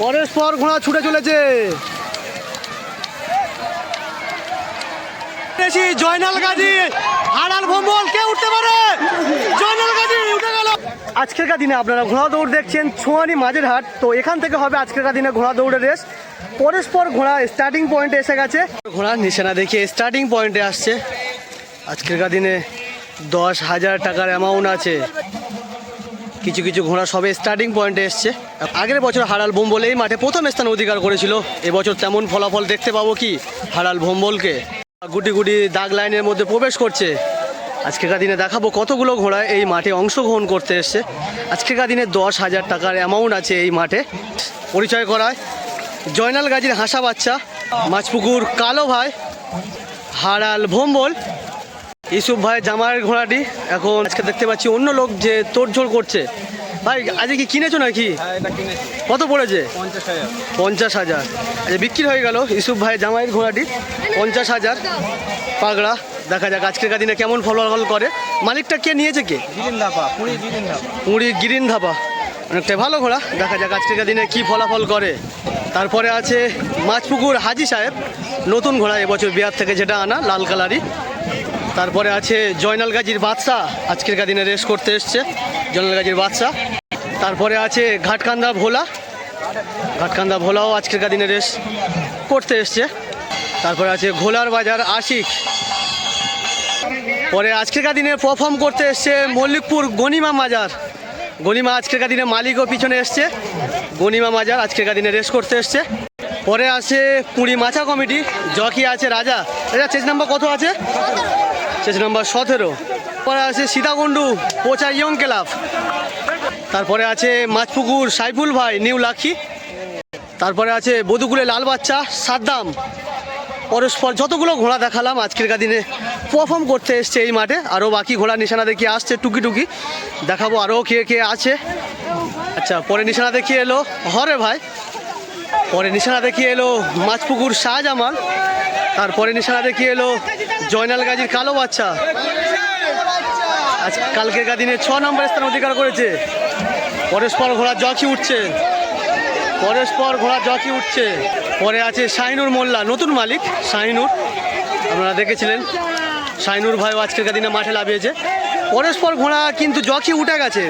পরস্পর ঘোড়া ছুটে চলেছে। জয়নাল গাজী, হারাল ভম্বল কে উঠতে পারে? জয়নাল গাজী, উঠে গেল। আজকেরকার দিনে আপনারা ঘোড়া দৌড় দেখছেন ছোঁয়ানি মাঝের হাট তো এখান থেকে হবে আজকেরকার দিনে ঘোড়া দৌড়ের রেস। পরস্পর ঘোড়া স্টার্টিং পয়েন্টে এসে গেছে। ঘোড়া নিশানা দেখিয়ে স্টার্টিং পয়েন্টে আসছে। আজকেরকার দিনে দশ হাজার টাকার অ্যামাউন্ট আছে। কিছু কিছু ঘোড়া সবে স্টার্টিং পয়েন্টে এসছে। আগের বছর হারাল বোম্বল এই মাঠে প্রথম স্থান অধিকার করেছিল। এবছর তেমন ফলাফল দেখতে পাবো কি হারাল বোম্বলকে গুটি গুটি দাগ লাইনের মধ্যে প্রবেশ করছে। আজকেকার দিনে দেখাবো কতগুলো ঘোড়া এই মাঠে অংশগ্রহণ করতে এসছে। আজকেকার দিনে দশ হাজার টাকার অ্যামাউন্ট আছে এই মাঠে। পরিচয় করায়, জয়নাল গাজীর হাসা বাচ্চা, মাছপুকুর কালো ভাই, হারাল ভোম্বল। ইসুফ ভাই জামাইয়ের ঘোড়াটি। এখন আজকে দেখতে পাচ্ছি অন্য লোক যে তোড়ঝোড় করছে। ভাই আজকে কি কিনেছো নাকি? হ্যাঁ কত পড়েছে? পঞ্চাশ হাজার। আচ্ছা বিক্রি হয়ে গেল ইসুফ ভাই জামাইয়ের ঘোড়াটি। পঞ্চাশ হাজার। পাগড়া দেখা যাক আজকের দিনে কেমন ফলাফল করে। মালিকটা কে নিয়েছে কে? পুরি গিরিন ধাপা মুড়ি গিরিন ধাপা অনেকটাই ভালো ঘোড়া। দেখা যাক আজকের দিনে কি ফলাফল করে। তারপরে আছে মাছপুকুর হাজি সাহেব। নতুন ঘোড়া এবছর বিহার থেকে যেটা আনা লাল কালারই। তারপরে আছে জয়নাল গাজীর বাদশা আজকের দিনে রেস করতে এসছে জয়নাল গাজীর বাদশা তারপরে আছে ঘাটকান্দা ভোলা। ঘাটকান্দা ভোলাও আজকের দিনে রেস করতে এসছে। তারপরে আছে ঘোলার বাজার আশিক। পরে আজকের দিনে পারফর্ম করতে এসছে মল্লিকপুর গনিমা মাজার। গনিমা আজকের দিনে মালিকও পিছনে এসছে। গনিমা মাজার আজকের দিনে রেস করতে এসছে। পরে আছে পুরী মাছা কমিটি। জকি আছে রাজা। এটা চেজ নাম্বার কত আছে? চেজ নাম্বার সতেরো। পরে আছে সীতাকুণ্ডু, পোচা ইয়ং ক্লাব তারপরে আছে মাছপুকুর, সাইফুল ভাই, নিউ লাখি। তারপরে আছে বধুকুলে লাল বাচ্চা, সাদ্দাম। পরস্পর যতগুলো ঘোড়া দেখালাম, আজকের দিনে পারফর্ম করতে এসছে এই মাঠে। আরও বাকি ঘোড়া নিশানা দেখিয়ে আসছে টুকি টুকি। দেখাবো আরও কে কে আছে। আচ্ছা পরে নিশানা দেখিয়ে এলো হরে ভাই। পরে নিশানা দেখিয়ে এলো মাছপুকুর শাহজামাল। তারপরে নিশানা দেখিয়ে এলো জয়নাল গাজীর কালো বাচ্চা। আজ কালকের দিনে ছ নম্বর স্থান অধিকার করেছে। পরস্পর ঘোড়া জকি উঠছে। পরস্পর ঘোড়া জকি উঠছে। পরে আছে শাহিনুর মোল্লা, নতুন মালিক, শাহিনুর। আপনারা দেখেছিলেন, শাহিনুর ভাইও আজকের দিনে মাঠে লাভিয়েছে পরস্পর ঘোড়া কিন্তু জকি উঠে গেছে।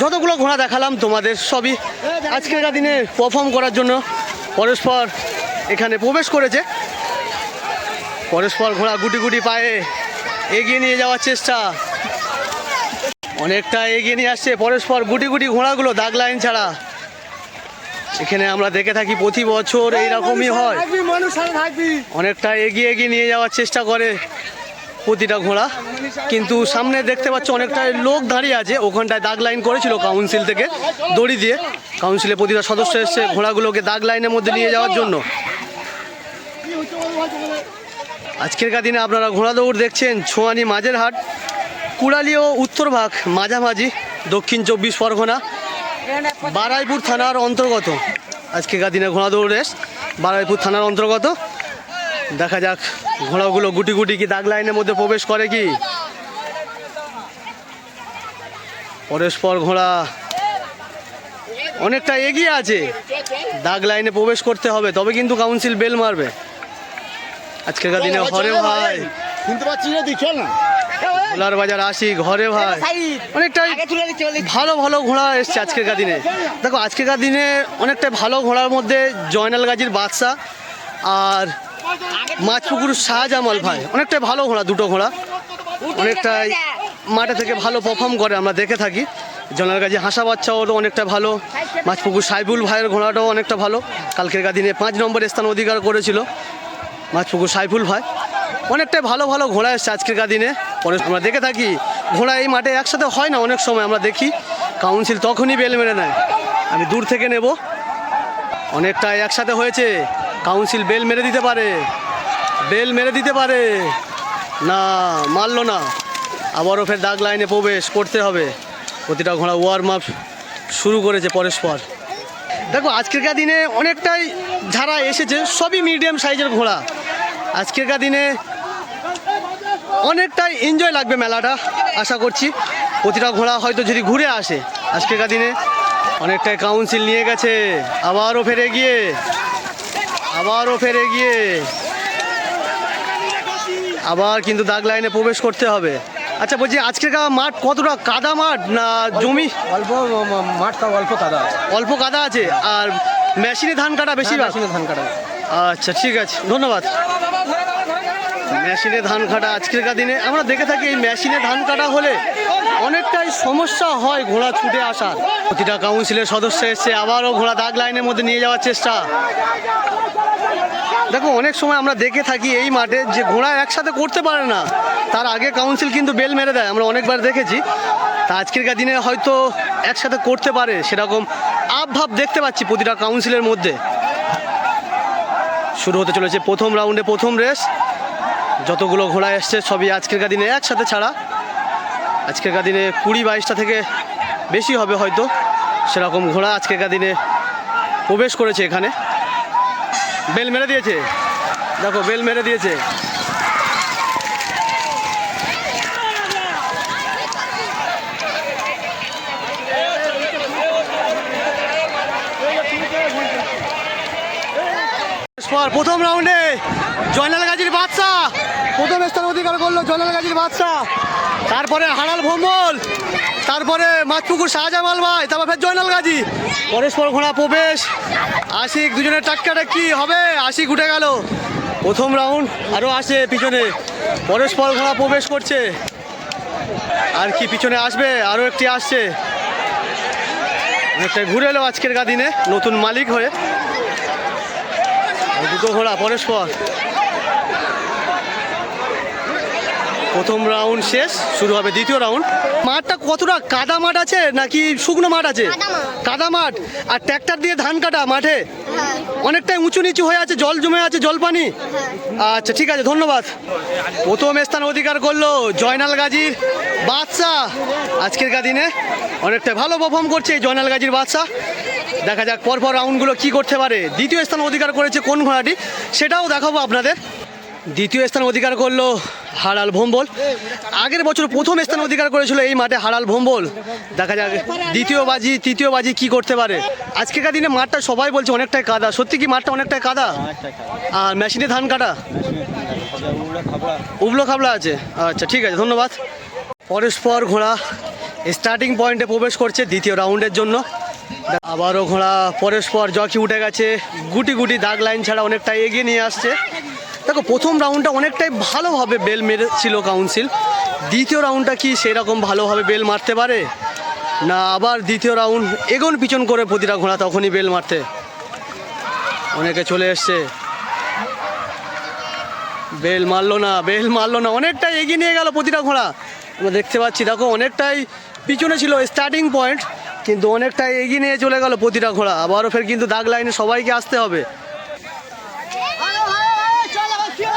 যতগুলো ঘোড়া দেখালাম তোমাদের, সবই আজকের দিনে পারফর্ম করার জন্য পরস্পর এখানে প্রবেশ করেছে। পরস্পর ঘোড়া গুটি গুটি পায়ে এগিয়ে নিয়ে যাওয়ার চেষ্টা। অনেকটা এগিয়ে নিয়ে আসছে পরস্পর গুটি গুটি ঘোড়াগুলো দাগ লাইন ছাড়া। এখানে আমরা দেখে থাকি প্রতি বছর এইরকমই হয়। অনেকটা এগিয়ে এগিয়ে নিয়ে যাওয়ার চেষ্টা করে প্রতিটা ঘোড়া। কিন্তু সামনে দেখতে পাচ্ছ অনেকটা লোক দাঁড়িয়ে আছে। ওখানটায় দাগ লাইন করেছিল কাউন্সিল থেকে দড়ি দিয়ে। কাউন্সিলে প্রতিটা সদস্য এসছে ঘোড়াগুলোকে দাগ লাইনের মধ্যে নিয়ে যাওয়ার জন্য। আজকের দিনে আপনারা ঘোড়া দৌড় দেখছেন ছোঁয়ানি মাঝের হাট, কুড়ালি ও উত্তরভাগ মাঝামাঝি, দক্ষিণ চব্বিশ পরগনা, বারাইপুর থানার অন্তর্গত। আজকের দিনে ঘোড়া দৌড় রেস বারাইপুর থানার অন্তর্গত। দেখা যাক ঘোড়াগুলো গুটি গুটি কি দাগ লাইনের মধ্যে প্রবেশ করে কি। পরস্পর ঘোড়া অনেকটা এগিয়ে আছে। দাগ লাইনে প্রবেশ করতে হবে, তবে কিন্তু কাউন্সিল বেল মারবে। আজকের দিনে হরে ভাই। শুনতে পাচ্ছি না তুই চল না? ভোলার বাজার আসি ঘরে ভাই। অনেকটাই ভালো ভালো ঘোড়া এসছে আজকের দিনে। দেখো আজকের দিনে অনেকটাই ভালো ঘোড়ার মধ্যে জয়নাল গাজীর বাদশা আর মাছপুকুর শাহজামাল ভাই। অনেকটাই ভালো ঘোড়া দুটো ঘোড়া। অনেকটাই মাঠে থেকে ভালো পারফর্ম করে আমরা দেখে থাকি। জয়নাল গাজী হাসা বাচ্চাও অনেকটা ভালো। মাছপুকুর সাইবুল ভাইয়ের ঘোড়াটাও অনেকটা ভালো। কালকের দিনে পাঁচ নম্বর স্থান অধিকার করেছিল। মাছপুকুর সাইফুল ভাই। অনেকটাই ভালো ভালো ঘোড়া এসছে আজকের দিনে। পরে আমরা দেখে থাকি, ঘোড়া এই মাঠে একসাথে হয় না, অনেক সময় আমরা দেখি। কাউন্সিল তখনই বেল মেরে নেয়। আমি দূর থেকে নেব। অনেকটাই একসাথে হয়েছে। কাউন্সিল বেল মেরে দিতে পারে। বেল মেরে দিতে পারে। না, মারলো না। আবারও ফের দাগ লাইনে প্রবেশ করতে হবে। প্রতিটা ঘোড়া ওয়ার্ম আপ শুরু করেছে পরস্পর। দেখো আজকেরকার দিনে অনেকটাই যারা এসেছে, সবই মিডিয়াম সাইজের ঘোড়া। আজকেরকার দিনে অনেকটাই এনজয় লাগবে মেলাটা আশা করছি। প্রতিটা ঘোড়া হয়তো যদি ঘুরে আসে আজকেরকার দিনে অনেকটাই কাউন্সিল নিয়ে গেছে। আবারও ফেরে গিয়ে আবারও ফেরে গিয়ে আবার কিন্তু দাগ লাইনে প্রবেশ করতে হবে। আচ্ছা বলছি আজকের মাঠ কতটা? কাদা মাঠ না জমি? অল্প মাঠটা অল্প কাদা আছে। অল্প কাদা আছে আর মেশিনে ধান কাটা বেশি মেশিনে ধান কাটা। আচ্ছা ঠিক আছে ধন্যবাদ। মেশিনে ধান কাটা আজকেরকার দিনে? আমরা দেখে থাকি এই মেশিনে ধান কাটা হলে অনেকটাই সমস্যা হয় ঘোড়া ছুটে আসার। প্রতিটা কাউন্সিলের সদস্য এসছে আবারও ঘোড়া দাগ লাইনের মধ্যে নিয়ে যাওয়ার চেষ্টা। দেখো, অনেক সময় আমরা দেখে থাকি এই মাঠে যে ঘোড়া একসাথে করতে পারে না, তার আগে কাউন্সিল কিন্তু বেল মেরে দেয়, আমরা অনেকবার দেখেছি। তা আজকেরকার দিনে হয়তো একসাথে করতে পারে, সেরকম আবভাব দেখতে পাচ্ছি প্রতিটা কাউন্সিলের মধ্যে। শুরু হতে চলেছে প্রথম রাউন্ডে প্রথম রেস যতগুলো ঘোড়া এসছে, সবই আজকেরকার দিনে একসাথে ছাড়া। আজকেরকার দিনে কুড়ি বাইশটা থেকে বেশি হবে হয়তো। সেরকম ঘোড়া আজকেরকার দিনে প্রবেশ করেছে এখানে। বেল মেরে দিয়েছে। দেখো, বেল মেরে দিয়েছে পর প্রথম রাউন্ডে জয়নাল গাজীর বাদশা প্রথম স্থান অধিকার করল জয়নাল গাজীর বাদশা তারপরে হাড়াল ভোমল। তারপরে মাছপুকুর শাহজামাল ভাই, তারপর জয়নাল গাজী। পরস্পর ঘোড়া প্রবেশ। আশিক দুজনের টাক্কাটা কি হবে? আশিক উঠে গেল। প্রথম রাউন্ড আরও আসে পিছনে। পরস্পর ঘোড়া প্রবেশ করছে। আর কি পিছনে আসবে? আরও একটি আসছে। ঘুরে এলো আজকের গা দিনে নতুন মালিক হয়ে। দুটো ঘোড়া পরস্পর প্রথম রাউন্ড শেষ শুরু হবে দ্বিতীয় রাউন্ড মাঠটা কতটা কাদা মাঠ আছে নাকি শুকনো মাঠ আছে? কাদা মাঠ। আর ট্র্যাক্টর দিয়ে ধান কাটা মাঠে? হ্যাঁ। অনেকটাই উঁচু নিচু হয়ে আছে জল জমে আছে জল পানি? আচ্ছা ঠিক আছে ধন্যবাদ। প্রথম স্থান অধিকার করল জয়নাল গাজীর বাদশা আজকের দিনে অনেকটা ভালো পারফর্ম করছে এই জয়নাল গাজীর বাদশা দেখা যাক পরপর রাউন্ডগুলো কি করতে পারে। দ্বিতীয় স্থান অধিকার করেছে কোন ঘোড়াটি? সেটাও দেখাবো আপনাদের। দ্বিতীয় স্থান অধিকার করল হাড়াল ভোম্বল। আগের বছর প্রথম স্থান অধিকার করেছিল এই মাঠে হাড়াল ভোম্বল। দেখা যাক দ্বিতীয় বাজি, তৃতীয় বাজি কি করতে পারে। আজকেকার দিনে মাঠটা সবাই বলছে অনেকটাই কাদা। সত্যি কি মাঠটা অনেকটাই কাদা? আর মেশিনে ধান কাটা? উবলো খাবলা আছে। আচ্ছা ঠিক আছে, ধন্যবাদ। পরস্পর ঘোড়া স্টার্টিং পয়েন্টে প্রবেশ করছে দ্বিতীয় রাউন্ডের জন্য। আবারও ঘোড়া পরস্পর জকি উঠে গেছে। গুটি গুটি দাগ লাইন ছাড়া অনেকটা এগিয়ে নিয়ে আসছে। দেখো, প্রথম রাউন্ডটা অনেকটাই ভালোভাবে বেল মেরেছিল কাউন্সিল। দ্বিতীয় রাউন্ডটা কি সেরকম ভালোভাবে বেল মারতে পারে? না, আবার দ্বিতীয় রাউন্ড এগোন পিছন করে প্রতিটা ঘোড়া তখনই বেল মারতে। অনেকে চলে এসছে। বেল মারলো না, বেল মারলো না, অনেকটাই এগিয়ে নিয়ে গেল প্রতিটা ঘোড়া। আমরা দেখতে পাচ্ছি, দেখো, অনেকটাই পিছনে ছিল স্টার্টিং পয়েন্ট কিন্তু অনেকটাই এগিয়ে নিয়ে চলে গেল প্রতিটা ঘোড়া। আবারও ফের কিন্তু দাগ লাইনে সবাইকে আসতে হবে।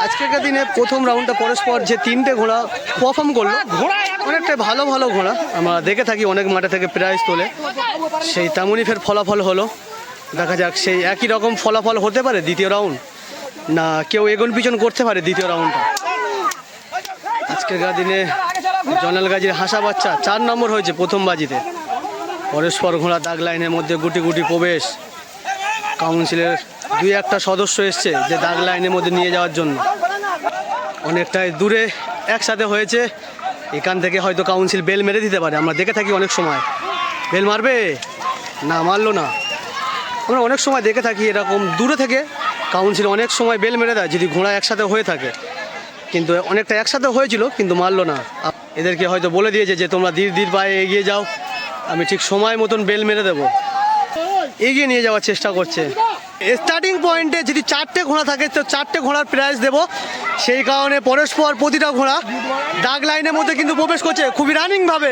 আজকের দিনে প্রথম রাউন্ডটা পরস্পর যে তিনটে ঘোড়া পারফর্ম করল, অনেকটাই ভালো ভালো ঘোড়া। আমরা দেখে থাকি অনেক মাঠে থেকে প্রাইজ তোলে। সেই তেমনই ফের ফলাফল হলো। দেখা যাক সেই একই রকম ফলাফল হতে পারে দ্বিতীয় রাউন্ড, না কেউ এগোন পিছন করতে পারে দ্বিতীয় রাউন্ডটা। আজকের দিনে জনাল গাজীর হাসা বাচ্চা চার নম্বর হয়েছে প্রথম বাজিতে। পরস্পর ঘোড়া দাগ লাইনের মধ্যে গুটি গুটি প্রবেশ। কাউন্সিলের দুই একটা সদস্য এসছে যে দাগ লাইনের মধ্যে নিয়ে যাওয়ার জন্য। অনেকটাই দূরে একসাথে হয়েছে। এখান থেকে হয়তো কাউন্সিল বেল মেরে দিতে পারে। আমরা দেখে থাকি অনেক সময়। বেল মারবে? না, মারলো না। আমরা অনেক সময় দেখে থাকি এরকম দূরে থেকে কাউন্সিল অনেক সময় বেল মেরে দেয় যদি ঘোড়া একসাথে হয়ে থাকে। কিন্তু অনেকটা একসাথে হয়েছিল, কিন্তু মারলো না। এদেরকে হয়তো বলে দিয়েছে যে তোমরা ধীর ধীর পায়ে এগিয়ে যাও। আমি ঠিক সময় মতন বেল মেরে দেবো। এগিয়ে নিয়ে যাওয়ার চেষ্টা করছে। স্টার্টিং পয়েন্টে যদি চারটে ঘোড়া থাকে, তো চারটে ঘোড়ার প্রাইস দেবো। সেই কারণে পরস্পর প্রতিটা ঘোড়া দাগ লাইনের মধ্যে কিন্তু প্রবেশ করছে, খুবই রানিংভাবে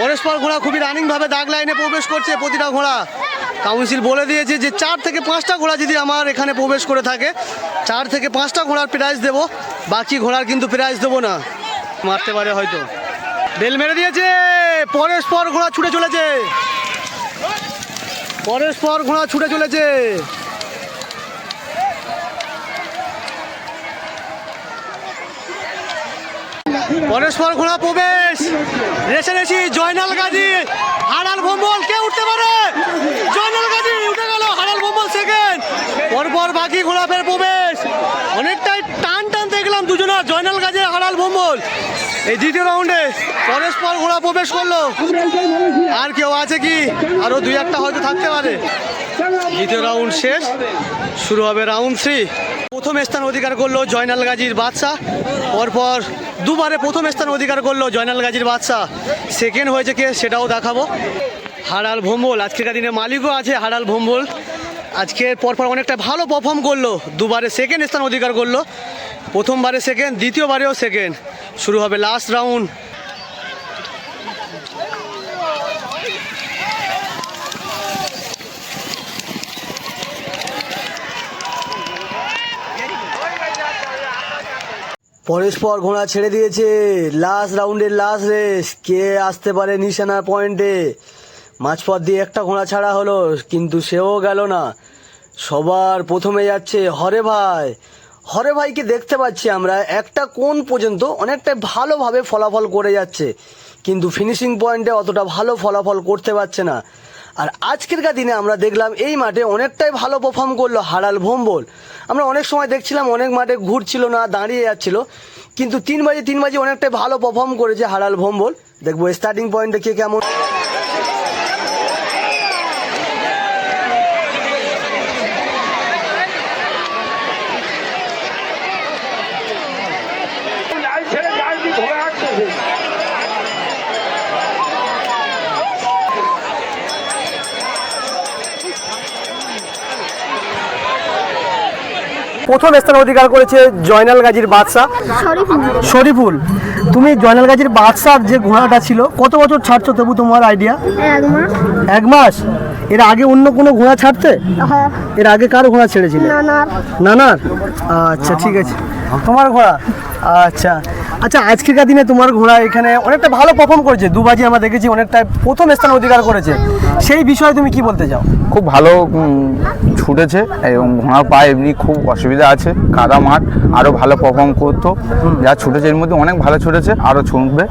পরস্পর ঘোড়া খুবই রানিংভাবে দাগ লাইনে প্রবেশ করছে প্রতিটা ঘোড়া। কাউন্সিল বলে দিয়েছে যে চার থেকে পাঁচটা ঘোড়া যদি আমার এখানে প্রবেশ করে থাকে, চার থেকে পাঁচটা ঘোড়ার প্রাইজ দেবো। বাকি ঘোড়ার কিন্তু প্রাইজ দেবো না। মারতে পারে হয়তো। বেল মেরে দিয়েছে। পরস্পর ঘোড়া ছুটে চলেছে। পরস্পর ঘোড়া ছুটে চলেছে। পরস্পর ঘোড়া প্রবেশ। রেশারেশি জয়নাল গাজী, হারাল ভম্বল, কে উঠতে পারে? জয়নাল গাজী, উঠে গেল হারাল ভম্বল সেকেন্ড পরপর বাকি ঘোড়া ফের প্রবেশ। অনেকটাই টান টান দেখলাম দুজনা, জয়নাল গাজী, হারাল ভম্বল। এই দ্বিতীয় রাউন্ডে পরস্পর ঘোড়া প্রবেশ করল। আর কেউ আছে কি? আরও দুই একটা হয়তো থাকতে পারে। দ্বিতীয় রাউন্ড শেষ। শুরু হবে রাউন্ড থ্রি। প্রথম স্থান অধিকার করল জয়নাল গাজীর বাদশাহ। পরপর দুবারে প্রথম স্থান অধিকার করল জয়নাল গাজীর বাদশাহ। সেকেন্ড হয়েছে কে? সেটাও দেখাবো। হারাল ভোম্বল। আজকের দিনে মালিকও আছে হারাল ভোম্বল। আজকে পরপর অনেকটা ভালো পারফর্ম করল। দুবারে সেকেন্ড স্থান অধিকার করল। প্রথমবারে সেকেন্ড দ্বিতীয়বারেও সেকেন্ড শুরু হবে লাস্ট রাউন্ড পরস্পর ঘোড়া ছেড়ে দিয়েছে। লাস্ট রাউন্ডের লাস্ট রেস কে আসতে পারে নিশানা পয়েন্টে? মাঝপথ দিয়ে একটা ঘোড়া ছাড়া হলো, কিন্তু সেও গেল না। সবার প্রথমে যাচ্ছে, হরে ভাই, হরে ভাইকে দেখতে পাচ্ছি আমরা। একটা কোন পর্যন্ত অনেকটা ভালোভাবে ফলাফল করে যাচ্ছে, কিন্তু ফিনিশিং পয়েন্টে অতটা ভালো ফলাফল করতে পারছে না। আর আজকেরকার দিনে আমরা দেখলাম এই মাঠে অনেকটাই ভালো পারফর্ম করল হারাল ভোম্বল। আমরা অনেক সময় দেখছিলাম অনেক মাঠে ঘুরছিল না, দাঁড়িয়ে যাচ্ছিল, কিন্তু তিন বাজে তিন বাজে অনেকটাই ভালো পারফর্ম করেছে হারাল ভোম্বল। দেখব স্টার্টিং পয়েন্টে কে কেমন ছেড়ে যায় কি ঘোড়া হাঁটতেছে প্রথম স্থান অধিকার করেছে জয়নাল গাজীর বাদশাহ। শরীফুল। তুমি জয়নাল গাজীর বাদশার যে ঘোড়াটা ছিল কত বছর ছাড়ছো তবু তোমার আইডিয়া এক মাস। এর আগে অন্য কোনো ঘোড়া ছাড়তে? হ্যাঁ। এর আগে কার ঘোড়া ছেড়েছিলে? নানার। নানার? আচ্ছা ঠিক আছে। তোমার ঘোড়া? আচ্ছা। আচ্ছা আজকেরকার দিনে তোমার ঘোড়া এখানে অনেকটা ভালো পারফর্ম করেছে। দুবাজি আমরা দেখেছি অনেকটা প্রথম স্থান অধিকার করেছে। সেই বিষয়ে তুমি কি বলতে চাও? খুব ভালো ছুটেছে এবং ঘোড়া পায়ে এমনি খুব অসুবিধা আছে কাদা মাঠ আরও ভালো পারফর্ম করতো। যা ছুটেছে এর মধ্যে অনেক ভালো ছুটেছে আরও ছুটবে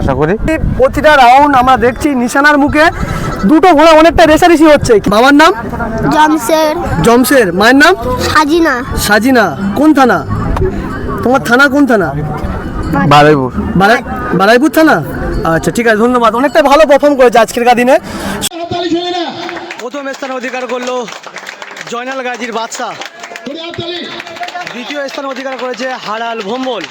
আশা করি। এই প্রতিটা রাউন্ড আমরা দেখছি নিশানার মুখে দুটো ঘোড়া অনেকটা রেসারেসি হচ্ছে। বাবার নাম? জমশের। জমশের। মায়ের নাম? সাজিনা। সাজিনা। কোন থানা? তোমার থানা কোন থানা? বারাইপুর। বারাই বারাইপুর থানা? আচ্ছা ঠিক আছে ধন্যবাদ। অনেকটা ভালো পারফর্ম করেছে আজকের দিনে। হাততালি ছেলে না প্রথম স্থান অধিকার করল। জয়নাল গাজীর বাদশাহ। দ্বিতীয় স্থান অধিকার করেছে হারাল ভম্বল।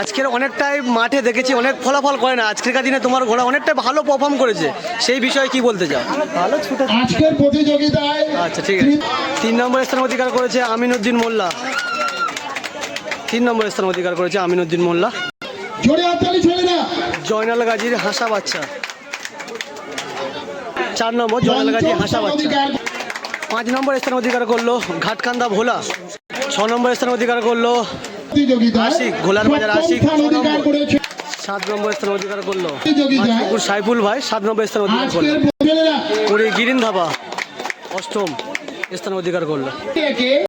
আজকের অনেকটাই মাঠে দেখেছি অনেক ফলাফল করে না। আজকের দিনে তোমার ঘোড়া অনেকটা ভালো পারফর্ম করেছে। সেই বিষয়ে কি বলতে চাও? ভালো ছুটে আজকের প্রতিযোগিতায় আচ্ছা ঠিক আছে। তিন নম্বর স্থান অধিকার করেছে আমিনুদ্দিন মোল্লা। তিন নম্বর স্থান অধিকার করেছে আমিনুদ্দিন মোল্লা। জয়নাল গাজীর হাসা বাচ্চা চার নম্বর জয়নাল গাজীর হাসা বাচ্চা পাঁচ নম্বর স্থান অধিকার করল ঘাটকান্দা ভোলা। ছ নম্বর স্থান অধিকার করল আশিক, ঘোলার বাজার আশিক। সাত নম্বর স্থান অধিকার করল সাইফুল ভাই সাত নম্বর স্থান অধিকার করল। কুড়ি গিরিন ধাবা অষ্টম স্থান অধিকার করল।